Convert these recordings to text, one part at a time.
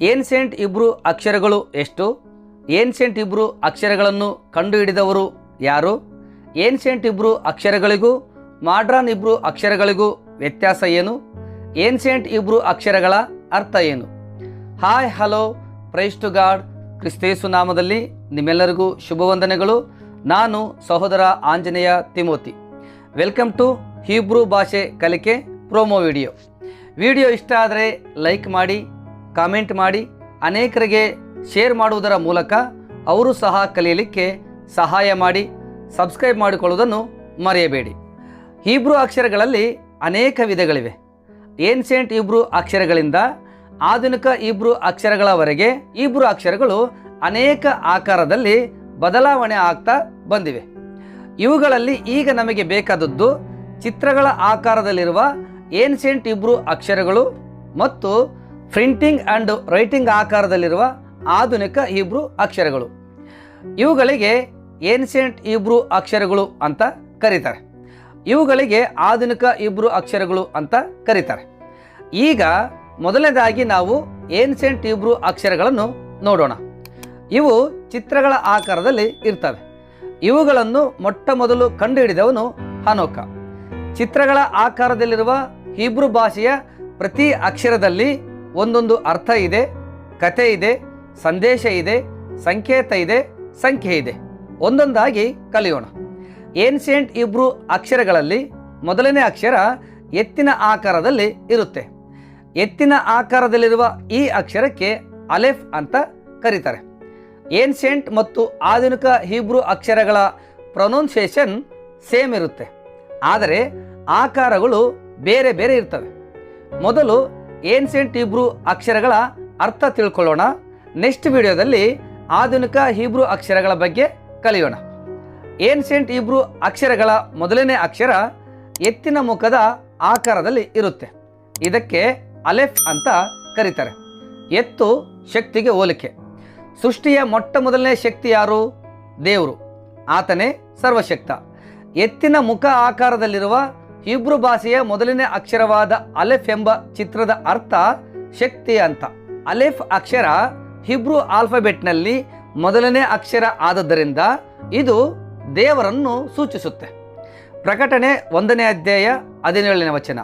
Ancient ಇಬ್ರು ಅಕ್ಷರಗಳು ಎಷ್ಟು? ಏನ್ಸೆಂಟ್ ಇಬ್ರು ಅಕ್ಷರಗಳನ್ನು ಕಂಡುಹಿಡಿದವರು ಯಾರು? ಏನ್ಸೆಂಟ್ ಇಬ್ರು ಅಕ್ಷರಗಳಿಗೂ, ಮಾಡ್ರಾನ್ ಇಬ್ರು ಅಕ್ಷರಗಳಿಗೂ ವ್ಯತ್ಯಾಸ ಏನು? ಏನ್ಸೆಂಟ್ ಇಬ್ರು ಅಕ್ಷರಗಳ ಅರ್ಥ ಏನು? Hi, hello praise to God Kristesu ನಾಮದಲ್ಲಿ ನಿಮ್ಮೆಲ್ಲರಿಗೂ ಶುಭವಂದನೆಗಳು. ನಾನು ಸಹೋದರ Anjaneya Timothy. Welcome to Hebrew ಭಾಷೆ ಕಲಿಕೆ ಪ್ರೋಮೋ ವಿಡಿಯೋ ವಿಡಿಯೋ ಇಷ್ಟ ಆದರೆ ಲೈಕ್ ಮಾಡಿ ಕಾಮೆಂಟ್ ಮಾಡಿ ಅನೇಕರಿಗೆ ಶೇರ್ ಮಾಡುವುದರ ಮೂಲಕ ಅವರು ಸಹ ಕಲಿಯಲಿಕ್ಕೆ ಸಹಾಯ ಮಾಡಿ ಸಬ್ಸ್ಕ್ರೈಬ್ ಮಾಡಿಕೊಳ್ಳುವುದನ್ನು ಮರೆಯಬೇಡಿ. ಹೀಬ್ರೂ ಅಕ್ಷರಗಳಲ್ಲಿ ಅನೇಕ ವಿಧಗಳಿವೆ. ಏನ್ಸೆಂಟ್ ಇಬ್ರು ಅಕ್ಷರಗಳಿಂದ ಆಧುನಿಕ ಇಬ್ರು ಅಕ್ಷರಗಳವರೆಗೆ ಇಬ್ರು ಅಕ್ಷರಗಳು ಅನೇಕ ಆಕಾರದಲ್ಲಿ ಬದಲಾವಣೆ ಆಗ್ತಾ ಬಂದಿವೆ. ಇವುಗಳಲ್ಲಿ ಈಗ ನಮಗೆ ಬೇಕಾದದ್ದು ಚಿತ್ರಗಳ ಆಕಾರದಲ್ಲಿರುವ ಏನ್ಸೆಂಟ್ ಇಬ್ರು ಅಕ್ಷರಗಳು ಮತ್ತು ಪ್ರಿಂಟಿಂಗ್ ಆ್ಯಂಡ್ ರೈಟಿಂಗ್ ಆಕಾರದಲ್ಲಿರುವ ಆಧುನಿಕ ಇಬ್ರು ಅಕ್ಷರಗಳು. ಇವುಗಳಿಗೆ ಏನ್ಸೆಂಟ್ ಇಬ್ರು ಅಕ್ಷರಗಳು ಅಂತ ಕರೀತಾರೆ. ಇವುಗಳಿಗೆ ಆಧುನಿಕ ಇಬ್ರು ಅಕ್ಷರಗಳು ಅಂತ ಕರೀತಾರೆ. ಈಗ ಮೊದಲನೇದಾಗಿ ನಾವು ಏನ್ಸೆಂಟ್ ಇಬ್ರು ಅಕ್ಷರಗಳನ್ನು ನೋಡೋಣ. ಇವು ಚಿತ್ರಗಳ ಆಕಾರದಲ್ಲಿ ಇರ್ತವೆ. ಇವುಗಳನ್ನು ಮೊಟ್ಟ ಮೊದಲು ಕಂಡುಹಿಡಿದವನು ಹನೋಕ. ಚಿತ್ರಗಳ ಆಕಾರದಲ್ಲಿರುವ ಹಿಬ್ರು ಭಾಷೆಯ ಪ್ರತಿ ಅಕ್ಷರದಲ್ಲಿ ಒಂದೊಂದು ಅರ್ಥ ಇದೆ ಕತೆ ಇದೆ, ಸಂದೇಶ ಇದೆ, ಸಂಕೇತ ಇದೆ, ಸಂಖ್ಯೆ ಇದೆ. ಒಂದೊಂದಾಗಿ ಕಲಿಯೋಣ. ಏನ್ಸಿಯಂಟ್ ಇಬ್ರು ಅಕ್ಷರಗಳಲ್ಲಿ ಮೊದಲನೇ ಅಕ್ಷರ ಎತ್ತಿನ ಆಕಾರದಲ್ಲಿ ಇರುತ್ತೆ. ಎತ್ತಿನ ಆಕಾರದಲ್ಲಿರುವ ಈ ಅಕ್ಷರಕ್ಕೆ ಅಲೆಫ್ ಅಂತ ಕರೀತಾರೆ. ಏನ್ಸೆಂಟ್ ಮತ್ತು ಆಧುನಿಕ ಹೀಬ್ರೂ ಅಕ್ಷರಗಳ ಪ್ರೊನೌನ್ಸಿಯೇಷನ್ ಸೇಮ್ ಇರುತ್ತೆ. ಆದರೆ ಆಕಾರಗಳು ಬೇರೆ ಬೇರೆ ಇರ್ತವೆ. ಮೊದಲು ಏನ್ಸೆಂಟ್ ಹಿಬ್ರೂ ಅಕ್ಷರಗಳ ಅರ್ಥ ತಿಳ್ಕೊಳ್ಳೋಣ. ನೆಕ್ಸ್ಟ್ ವಿಡಿಯೋದಲ್ಲಿ ಆಧುನಿಕ ಹಿಬ್ರೂ ಅಕ್ಷರಗಳ ಬಗ್ಗೆ ಕಲಿಯೋಣ. ಏನ್ಸೆಂಟ್ ಇಬ್ರು ಅಕ್ಷರಗಳ ಮೊದಲನೇ ಅಕ್ಷರ ಎತ್ತಿನ ಮುಖದ ಆಕಾರದಲ್ಲಿ ಇರುತ್ತೆ. ಇದಕ್ಕೆ ಅಲೆಫ್ ಅಂತ ಕರೀತಾರೆ. ಎತ್ತು ಶಕ್ತಿಗೆ ಹೋಲಿಕೆ. ಸೃಷ್ಟಿಯ ಮೊಟ್ಟ ಮೊದಲನೇ ಶಕ್ತಿ ಯಾರು? ದೇವರು. ಆತನೇ ಸರ್ವಶಕ್ತ. ಎತ್ತಿನ ಮುಖ ಆಕಾರದಲ್ಲಿರುವ ಹಿಬ್ರು ಭಾಷೆಯ ಮೊದಲನೇ ಅಕ್ಷರವಾದ ಅಲೆಫ್ ಎಂಬ ಚಿತ್ರದ ಅರ್ಥ ಶಕ್ತಿ ಅಂತ. ಅಲೆಫ್ ಅಕ್ಷರ ಹಿಬ್ರು ಆಲ್ಫಾಬೆಟ್ನಲ್ಲಿ ಮೊದಲನೇ ಅಕ್ಷರ ಆದದ್ದರಿಂದ ಇದು ದೇವರನ್ನು ಸೂಚಿಸುತ್ತೆ. ಪ್ರಕಟಣೆ ಒಂದನೇ ಅಧ್ಯಾಯ ಹದಿನೇಳನೇ ವಚನ.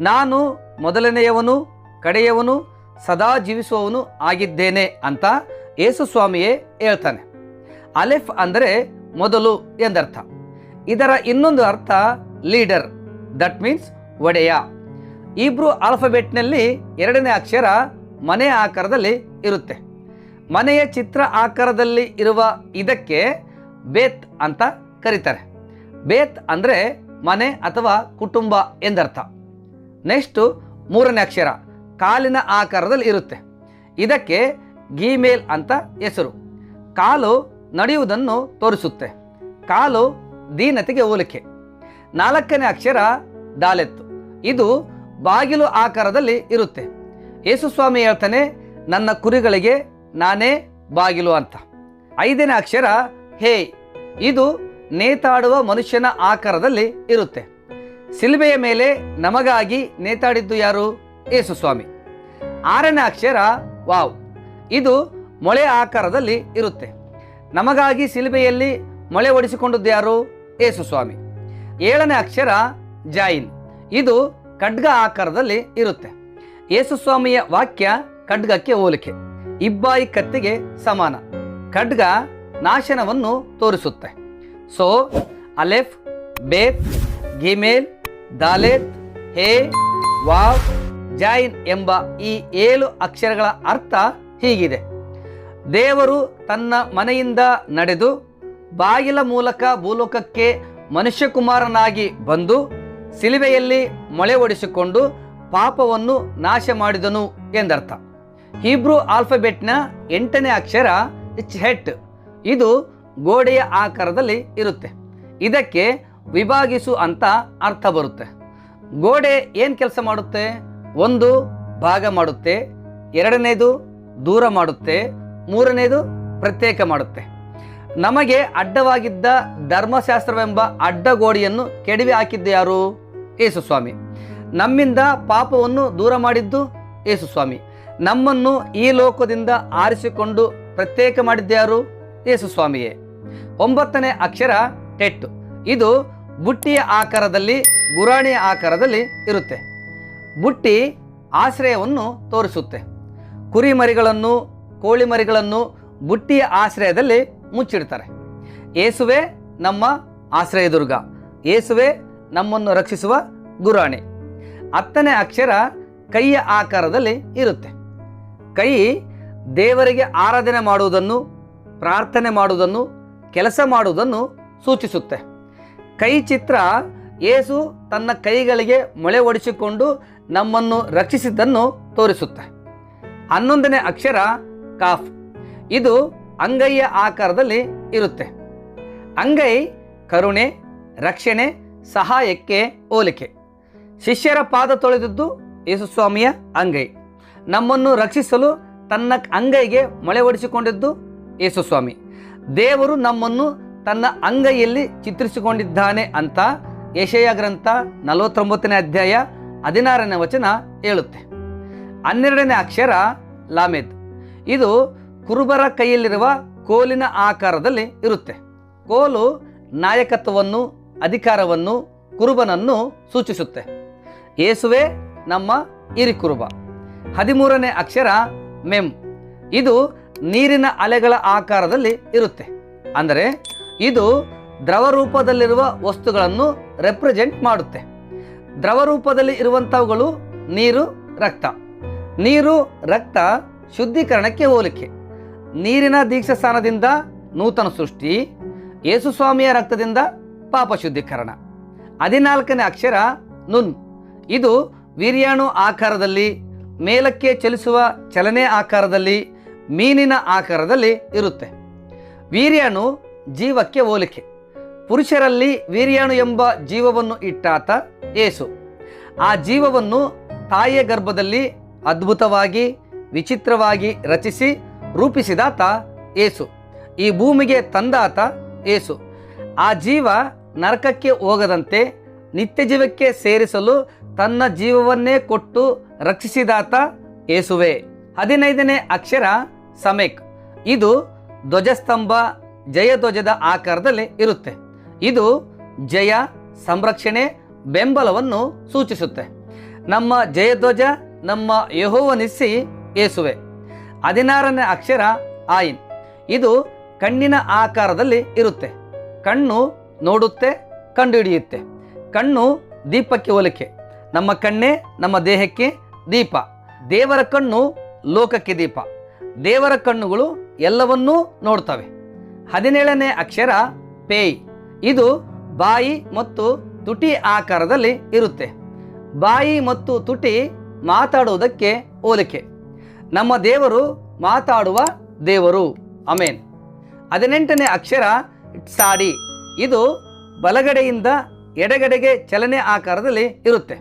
ನಾನು ಮೊದಲನೆಯವನು, ಕಡೆಯವನು, ಸದಾ ಜೀವಿಸುವವನು ಆಗಿದ್ದೇನೆ ಅಂತ ಯೇಸು ಸ್ವಾಮಿಯೇ ಹೇಳ್ತಾನೆ. ಅಲೆಫ್ ಅಂದರೆ ಮೊದಲು ಎಂದರ್ಥ. ಇದರ ಇನ್ನೊಂದು ಅರ್ಥ ಲೀಡರ್. ದಟ್ ಮೀನ್ಸ್ ಒಡೆಯ. ಇಬ್ರು ಆಲ್ಫಬೆಟ್ನಲ್ಲಿ ಎರಡನೇ ಅಕ್ಷರ ಮನೆ ಆಕಾರದಲ್ಲಿ ಇರುತ್ತೆ. ಮನೆಯ ಚಿತ್ರ ಆಕಾರದಲ್ಲಿ ಇರುವ ಇದಕ್ಕೆ ಬೇತ್ ಅಂತ ಕರೀತಾರೆ. ಬೇತ್ ಅಂದರೆ ಮನೆ ಅಥವಾ ಕುಟುಂಬ ಎಂದರ್ಥ. ನೆಕ್ಸ್ಟು ಮೂರನೇ ಅಕ್ಷರ ಕಾಲಿನ ಆಕಾರದಲ್ಲಿ ಇರುತ್ತೆ. ಇದಕ್ಕೆ ಗೀಮೇಲ್ ಅಂತ ಹೆಸರು. ಕಾಲು ನಡೆಯುವುದನ್ನು ತೋರಿಸುತ್ತೆ. ಕಾಲು ದೀನತೆಗೆ ಹೋಲಿಕೆ. ನಾಲ್ಕನೇ ಅಕ್ಷರ ದಾಲೆತ್ತು. ಇದು ಬಾಗಿಲು ಆಕಾರದಲ್ಲಿ ಇರುತ್ತೆ. ಯೇಸುಸ್ವಾಮಿ ಹೇಳ್ತಾನೆ, ನನ್ನ ಕುರಿಗಳಿಗೆ ನಾನೇ ಬಾಗಿಲು ಅಂತ. ಐದನೇ ಅಕ್ಷರ, ಹೇ ಇದು ನೇತಾಡುವ ಮನುಷ್ಯನ ಆಕಾರದಲ್ಲಿ ಇರುತ್ತೆ. ಸಿಲ್ಬೆಯ ಮೇಲೆ ನಮಗಾಗಿ ನೇತಾಡಿದ್ದು ಯಾರು? ಯೇಸುಸ್ವಾಮಿ. ಆರನೇ ಅಕ್ಷರ, ವಾವ್ ಇದು ಮೊಳೆ ಆಕಾರದಲ್ಲಿ ಇರುತ್ತೆ. ನಮಗಾಗಿ ಸಿಲ್ಬೆಯಲ್ಲಿ ಮೊಳೆ ಒಡಿಸಿಕೊಂಡದ್ದು ಯಾರು? ಯೇಸುಸ್ವಾಮಿ. ಏಳನೇ ಅಕ್ಷರ ಜಾಯಿನ್. ಇದು ಖಡ್ಗ ಆಕಾರದಲ್ಲಿ ಇರುತ್ತೆ. ಯೇಸುಸ್ವಾಮಿಯ ವಾಕ್ಯ ಖಡ್ಗಕ್ಕೆ ಹೋಲಿಕೆ. ಇಬ್ಬಾಯಿ ಕತ್ತಿಗೆ ಸಮಾನ. ಖಡ್ಗ ನಾಶನವನ್ನು ತೋರಿಸುತ್ತೆ. So, aleph, beth, gimel, daleth, he, vav, zayin ಎಂಬ ಈ ಏಳು ಅಕ್ಷರಗಳ ಅರ್ಥ ಹೀಗಿದೆ. ದೇವರು ತನ್ನ ಮನೆಯಿಂದ ನಡೆದು ಬಾಗಿಲ ಮೂಲಕ ಭೂಲೋಕಕ್ಕೆ ಮನುಷ್ಯಕುಮಾರನಾಗಿ ಬಂದು ಸಿಲುಬೆಯಲ್ಲಿ ಮೊಳೆ ಒಡಿಸಿಕೊಂಡು ಪಾಪವನ್ನು ನಾಶ ಮಾಡಿದನು ಎಂದರ್ಥ. ಹೀಬ್ರೂ ಆಲ್ಫಾಬೆಟ್ನ ಎಂಟನೇ ಅಕ್ಷರ ಇಚ್ ಹೆಟ್. ಇದು ಗೋಡೆಯ ಆಕಾರದಲ್ಲಿ ಇರುತ್ತೆ. ಇದಕ್ಕೆ ವಿಭಾಗಿಸು ಅಂತ ಅರ್ಥ ಬರುತ್ತೆ. ಗೋಡೆ ಏನು ಕೆಲಸ ಮಾಡುತ್ತೆ? ಒಂದು ಭಾಗ ಮಾಡುತ್ತೆ, ಎರಡನೇದು ದೂರ ಮಾಡುತ್ತೆ, ಮೂರನೇದು ಪ್ರತ್ಯೇಕ ಮಾಡುತ್ತೆ. ನಮಗೆ ಅಡ್ಡವಾಗಿದ್ದ ಧರ್ಮಶಾಸ್ತ್ರವೆಂಬ ಅಡ್ಡಗೋಡೆಯನ್ನು ಕೆಡವಿ ಹಾಕಿದ್ದ ಯಾರು? ಯೇಸುಸ್ವಾಮಿ ನಮ್ಮಿಂದ ಪಾಪವನ್ನು ದೂರ ಮಾಡಿದ್ದು ಯೇಸುಸ್ವಾಮಿ ನಮ್ಮನ್ನು ಈ ಲೋಕದಿಂದ ಆರಿಸಿಕೊಂಡು ಪ್ರತ್ಯೇಕ ಮಾಡಿದ್ದ ಯಾರು? ಯೇಸುಸ್ವಾಮಿಯೇ ಒಂಬತ್ತನೇ ಅಕ್ಷರ ಟೆಟ್ ಇದು ಬುಟ್ಟಿಯ ಆಕಾರದಲ್ಲಿ, ಗುರಾಣಿಯ ಆಕಾರದಲ್ಲಿ ಇರುತ್ತೆ. ಬುಟ್ಟಿ ಆಶ್ರಯವನ್ನು ತೋರಿಸುತ್ತೆ. ಕುರಿಮರಿಗಳನ್ನು, ಕೋಳಿಮರಿಗಳನ್ನು ಕೋಳಿ ಮರಿಗಳನ್ನು ಬುಟ್ಟಿಯ ಆಶ್ರಯದಲ್ಲಿ ಮುಚ್ಚಿಡ್ತಾರೆ. ಏಸುವೆ ನಮ್ಮ ಆಶ್ರಯದುರ್ಗ. ಏಸುವೆ ನಮ್ಮನ್ನು ರಕ್ಷಿಸುವ ಗುರಾಣಿ. ಹತ್ತನೇ ಅಕ್ಷರ ಕೈಯ ಆಕಾರದಲ್ಲಿ ಇರುತ್ತೆ. ಕೈ ದೇವರಿಗೆ ಆರಾಧನೆ ಮಾಡುವುದನ್ನು, ಪ್ರಾರ್ಥನೆ ಮಾಡುವುದನ್ನು, ಕೆಲಸ ಮಾಡುವುದನ್ನು ಸೂಚಿಸುತ್ತೆ. ಕೈ ಚಿತ್ರ ಏಸು ತನ್ನ ಕೈಗಳಿಗೆ ಮೊಳೆ ಒಡಿಸಿಕೊಂಡು ನಮ್ಮನ್ನು ರಕ್ಷಿಸಿದ್ದನ್ನು ತೋರಿಸುತ್ತೆ. ಹನ್ನೊಂದನೇ ಅಕ್ಷರ ಕಾಫ್. ಇದು ಅಂಗೈಯ ಆಕಾರದಲ್ಲಿ ಇರುತ್ತೆ. ಅಂಗೈ ಕರುಣೆ, ರಕ್ಷಣೆ, ಸಹಾಯಕ್ಕೆ ಹೋಲಿಕೆ. ಶಿಷ್ಯರ ಪಾದ ತೊಳೆದದ್ದು ಯೇಸುಸ್ವಾಮಿಯ ಅಂಗೈ. ನಮ್ಮನ್ನು ರಕ್ಷಿಸಲು ತನ್ನ ಅಂಗೈಗೆ ಮೊಳೆ ಒಡಿಸಿಕೊಂಡಿದ್ದು ಯೇಸುಸ್ವಾಮಿ. ದೇವರು ನಮ್ಮನ್ನು ತನ್ನ ಅಂಗೈಯಲ್ಲಿ ಚಿತ್ರಿಸಿಕೊಂಡಿದ್ದಾನೆ ಅಂತ ಯಶಯ ಗ್ರಂಥ ನಲವತ್ತೊಂಬತ್ತನೇ ಅಧ್ಯಾಯ ಹದಿನಾರನೇ ವಚನ ಹೇಳುತ್ತೆ. ಹನ್ನೆರಡನೇ ಅಕ್ಷರ ಲಾಮೇದ್. ಇದು ಕುರುಬರ ಕೈಯಲ್ಲಿರುವ ಕೋಲಿನ ಆಕಾರದಲ್ಲಿ ಇರುತ್ತೆ. ಕೋಲು ನಾಯಕತ್ವವನ್ನು, ಅಧಿಕಾರವನ್ನು, ಕುರುಬನನ್ನು ಸೂಚಿಸುತ್ತೆ. ಏಸುವೆ ನಮ್ಮ ಹಿರಿಕುರುಬ. ಹದಿಮೂರನೇ ಅಕ್ಷರ ಮೆಮ್ ಇದು ನೀರಿನ ಅಲೆಗಳ ಆಕಾರದಲ್ಲಿ ಇರುತ್ತೆ. ಅಂದರೆ ಇದು ದ್ರವ ರೂಪದಲ್ಲಿರುವ ವಸ್ತುಗಳನ್ನು ರೆಪ್ರೆಸೆಂಟ್ ಮಾಡುತ್ತೆ. ದ್ರವ ರೂಪದಲ್ಲಿ ಇರುವಂಥವುಗಳು ನೀರು, ರಕ್ತ. ನೀರು, ರಕ್ತ ಶುದ್ಧೀಕರಣಕ್ಕೆ ಹೋಲಿಕೆ. ನೀರಿನ ದೀಕ್ಷಾ ಸ್ಥಾನದಿಂದ ನೂತನ ಸೃಷ್ಟಿ, ಯೇಸುಸ್ವಾಮಿಯ ರಕ್ತದಿಂದ ಪಾಪ ಶುದ್ಧೀಕರಣ. ಹದಿನಾಲ್ಕನೇ ಅಕ್ಷರ ನುನ್. ಇದು ವೀರ್ಯಾಣು ಆಕಾರದಲ್ಲಿ, ಮೇಲಕ್ಕೆ ಚಲಿಸುವ ಚಲನೆ ಆಕಾರದಲ್ಲಿ, ಮೀನಿನ ಆಕಾರದಲ್ಲಿ ಇರುತ್ತೆ. ವೀರ್ಯಾಣು ಜೀವಕ್ಕೆ ಹೋಲಿಕೆ. ಪುರುಷರಲ್ಲಿ ವೀರ್ಯಾಣು ಎಂಬ ಜೀವವನ್ನು ಇಟ್ಟಾತ ಏಸು. ಆ ಜೀವವನ್ನು ತಾಯಿಯ ಗರ್ಭದಲ್ಲಿ ಅದ್ಭುತವಾಗಿ, ವಿಚಿತ್ರವಾಗಿ ರಚಿಸಿ ರೂಪಿಸಿದಾತ ಏಸು. ಈ ಭೂಮಿಗೆ ತಂದಾತ ಏಸು. ಆ ಜೀವ ನರಕಕ್ಕೆ ಹೋಗದಂತೆ ನಿತ್ಯ ಜೀವಕ್ಕೆ ಸೇರಿಸಲು ತನ್ನ ಜೀವವನ್ನೇ ಕೊಟ್ಟು ರಕ್ಷಿಸಿದಾತ ಏಸುವೆ. ಹದಿನೈದನೇ ಅಕ್ಷರ ಸಮೇಕ್. ಇದು ಧ್ವಜಸ್ತಂಭ ಜಯಧ್ವಜದ ಆಕಾರದಲ್ಲಿ ಇರುತ್ತೆ. ಇದು ಜಯ, ಸಂರಕ್ಷಣೆ, ಬೆಂಬಲವನ್ನು ಸೂಚಿಸುತ್ತೆ. ನಮ್ಮ ಜಯಧ್ವಜ ನಮ್ಮ ಯಹೋವನಿಸಿ ಏಸುವೆ. ಹದಿನಾರನೇ ಅಕ್ಷರ ಆಯಿನ್. ಇದು ಕಣ್ಣಿನ ಆಕಾರದಲ್ಲಿ ಇರುತ್ತೆ. ಕಣ್ಣು ನೋಡುತ್ತೆ, ಕಂಡುಹಿಡಿಯುತ್ತೆ. ಕಣ್ಣು ದೀಪಕ್ಕೆ ಹೋಲಿಕೆ. ನಮ್ಮ ಕಣ್ಣೇ ನಮ್ಮ ದೇಹಕ್ಕೆ ದೀಪ. ದೇವರ ಕಣ್ಣು ಲೋಕಕ್ಕೆ ದೀಪ. ದೇವರ ಕಣ್ಣುಗಳು ಎಲ್ಲವನ್ನೂ ನೋಡ್ತವೆ. ಹದಿನೇಳನೇ ಅಕ್ಷರ ಪೇಯ್. ಇದು ಬಾಯಿ ಮತ್ತು ತುಟಿ ಆಕಾರದಲ್ಲಿ ಇರುತ್ತೆ. ಬಾಯಿ ಮತ್ತು ತುಟಿ ಮಾತಾಡುವುದಕ್ಕೆ ಹೋಲಿಕೆ. ನಮ್ಮ ದೇವರು ಮಾತಾಡುವ ದೇವರು. ಅಮೇನ್ ಹದಿನೆಂಟನೇ ಅಕ್ಷರ ಸಾಡಿ. ಇದು ಬಲಗಡೆಯಿಂದ ಎಡಗಡೆಗೆ ಚಲನೆ ಆಕಾರದಲ್ಲಿ ಇರುತ್ತೆ.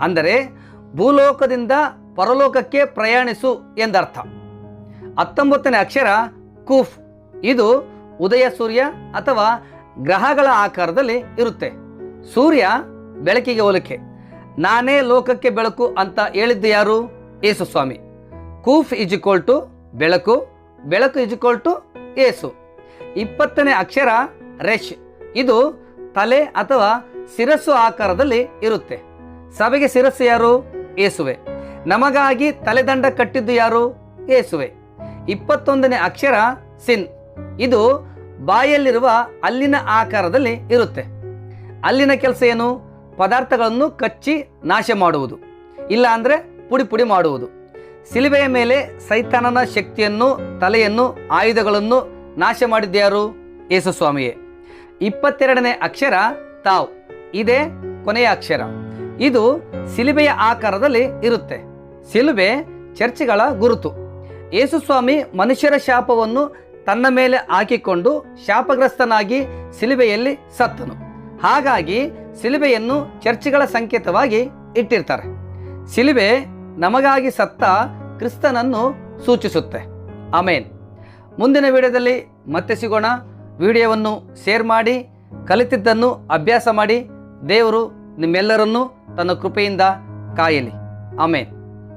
ಅಂದರೆ ಭೂಲೋಕದಿಂದ ಪರಲೋಕಕ್ಕೆ ಪ್ರಯಾಣಿಸು ಎಂದರ್ಥ. ಹತ್ತೊಂಬತ್ತನೇ ಅಕ್ಷರ ಕೂಫ್. ಇದು ಉದಯ ಸೂರ್ಯ ಅಥವಾ ಗ್ರಹಗಳ ಆಕಾರದಲ್ಲಿ ಇರುತ್ತೆ. ಸೂರ್ಯ ಬೆಳಕಿಗೆ ಹೋಲಿಕೆ. ನಾನೇ ಲೋಕಕ್ಕೆ ಬೆಳಕು ಅಂತ ಹೇಳಿದ್ದು ಯಾರು? ಯೇಸುಸ್ವಾಮಿ ಸ್ವಾಮಿ. ಕೂಫ್ ಇಜ್ ಇಕ್ವಲ್ ಟು ಬೆಳಕು ಬೆಳಕು ಇಜ್ ಇಕ್ವಲ್ ಟು ಏಸು. ಇಪ್ಪತ್ತನೇ ಅಕ್ಷರ ರೆಶ್. ಇದು ತಲೆ ಅಥವಾ ಶಿರಸ್ಸು ಆಕಾರದಲ್ಲಿ ಇರುತ್ತೆ. ಸಭೆಗೆ ಶಿರಸ್ಸು ಯಾರು? ಏಸುವೆ. ನಮಗಾಗಿ ತಲೆದಂಡ ಕಟ್ಟಿದ್ದು ಯಾರು? ಏಸುವೆ. ಇಪ್ಪತ್ತೊಂದನೇ ಅಕ್ಷರ ಸಿನ್. ಇದು ಬಾಯಲ್ಲಿರುವ ಅಲ್ಲಿನ ಆಕಾರದಲ್ಲಿ ಇರುತ್ತೆ. ಅಲ್ಲಿನ ಕೆಲಸ ಏನು? ಪದಾರ್ಥಗಳನ್ನು ಕಚ್ಚಿ ನಾಶ ಮಾಡುವುದು ಇಲ್ಲ ಅಂದರೆ ಪುಡಿ ಪುಡಿ ಮಾಡುವುದು. ಸಿಲುಬೆಯ ಮೇಲೆ ಸೈತಾನನ ಶಕ್ತಿಯನ್ನು, ತಲೆಯನ್ನು, ಆಯುಧಗಳನ್ನು ನಾಶ ಮಾಡಿದ್ಯಾರು? ಯೇಸುಸ್ವಾಮಿಯೇ ಇಪ್ಪತ್ತೆರಡನೇ ಅಕ್ಷರ ತಾವ್. ಇದೇ ಕೊನೆಯ ಅಕ್ಷರ. ಇದು ಸಿಲುಬೆಯ ಆಕಾರದಲ್ಲಿ ಇರುತ್ತೆ. ಸಿಲುಬೆ ಚರ್ಚ್ಗಳ ಗುರುತು. ಯೇಸುಸ್ವಾಮಿ ಮನುಷ್ಯರ ಶಾಪವನ್ನು ತನ್ನ ಮೇಲೆ ಹಾಕಿಕೊಂಡು ಶಾಪಗ್ರಸ್ತನಾಗಿ ಸಿಲುಬೆಯಲ್ಲಿ ಸತ್ತನು. ಹಾಗಾಗಿ ಸಿಲುಬೆಯನ್ನು ಚರ್ಚ್ಗಳ ಸಂಕೇತವಾಗಿ ಇಟ್ಟಿರ್ತಾರೆ. ಸಿಲುಬೆ ನಮಗಾಗಿ ಸತ್ತ ಕ್ರಿಸ್ತನನ್ನು ಸೂಚಿಸುತ್ತೆ. ಆಮೇನ್. ಮುಂದಿನ ವಿಡಿಯೋದಲ್ಲಿ ಮತ್ತೆ ಸಿಗೋಣ. ವಿಡಿಯೋವನ್ನು ಶೇರ್ ಮಾಡಿ, ಕಲಿತಿದ್ದನ್ನು ಅಭ್ಯಾಸ ಮಾಡಿ ದೇವರು ನಿಮ್ಮೆಲ್ಲರನ್ನೂ ತನ್ನ ಕೃಪೆಯಿಂದ ಕಾಯಲಿ. ಆಮೇನ್.